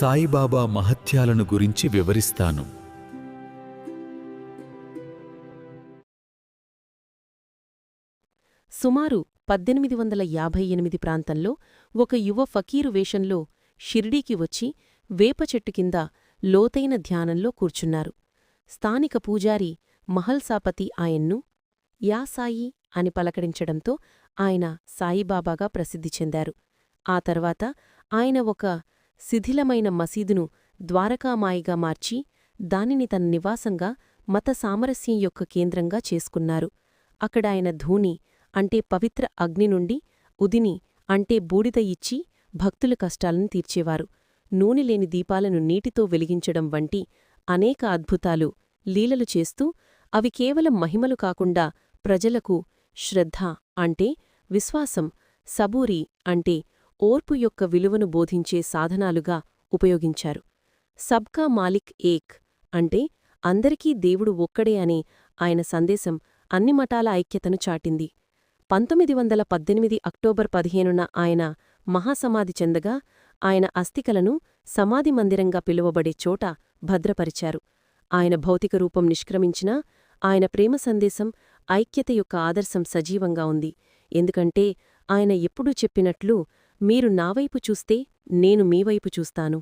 సాయిబాబా మహత్యాలను గురించి వివరిస్తాను. సుమారు పద్దెనిమిది వందల యాభై ఎనిమిది ప్రాంతంలో ఒక యువ ఫకీరు వేషంలో షిర్డీకి వచ్చి వేప చెట్టు కింద లోతైన ధ్యానంలో కూర్చున్నారు. స్థానిక పూజారి మహల్సాపతి ఆయన్ను యా సాయి అని పలకరించడంతో ఆయన సాయిబాబాగా ప్రసిద్ధి చెందారు. ఆ తర్వాత ఆయన ఒక శిథిలమైన మసీదును ద్వారకామాయిగా మార్చి దానిని తన నివాసంగా మత సామరస్యం యొక్క కేంద్రంగా చేసుకున్నారు. అక్కడాయన ధూని అంటే పవిత్ర అగ్ని నుండి ఉదిని అంటే బూడిద ఇచ్చి భక్తుల కష్టాలను తీర్చేవారు. నూనె లేని దీపాలను నీటితో వెలిగించడం వంటి అనేక అద్భుతాలు లీలలు చేస్తూ అవి కేవలం మహిమలు కాకుండా ప్రజలకు శ్రద్ధ అంటే విశ్వాసం సబూరి అంటే ఓర్పు యొక్క విలువను బోధించే సాధనాలుగా ఉపయోగించారు. సబ్కా మాలిక్ ఏక్ అంటే అందరికీ దేవుడు ఒక్కడే అనే ఆయన సందేశం అన్ని మఠాల ఐక్యతను చాటింది. పంతొమ్మిది వందల పద్దెనిమిది అక్టోబర్ పదిహేనున ఆయన మహాసమాధి చెందగా ఆయన అస్థికలను సమాధి మందిరంగా పిలువబడే చోట భద్రపరిచారు. ఆయన భౌతిక రూపం నిష్క్రమించినా ఆయన ప్రేమ సందేశం ఐక్యత యొక్క ఆదర్శం సజీవంగా ఉంది. ఎందుకంటే ఆయన ఎప్పుడూ చెప్పినట్లు మీరు నావైపు చూస్తే నేను మీవైపు చూస్తాను.